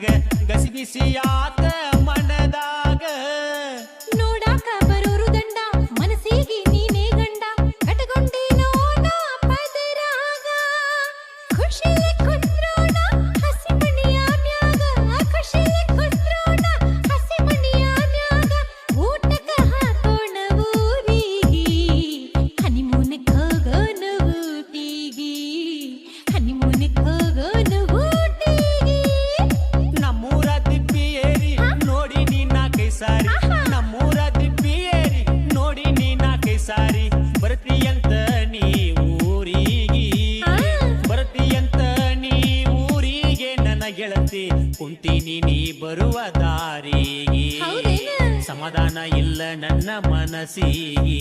ನನಗೆ ಗಸಿಗಿಸಿ ಆತ ಸಾರಿ ನಮ್ಮೂರ ದಿಬ್ಬಿಯೇರಿ ನೋಡಿ ನೀ ನಾಲ್ಕೈ ಸಾರಿ ಬರ್ತೀಯಂತ ನೀ ಊರಿಗೆ. ಬರ್ತೀಯಂತ ನೀ ಊರಿಗೆ ನನ್ನ ಗೆಳತಿ ಕುಂತೀನಿ ನೀ ಬರುವ ದಾರಿಗೆ. ಸಮಾಧಾನ ಇಲ್ಲ ನನ್ನ ಮನಸ್ಸಿಗೆ.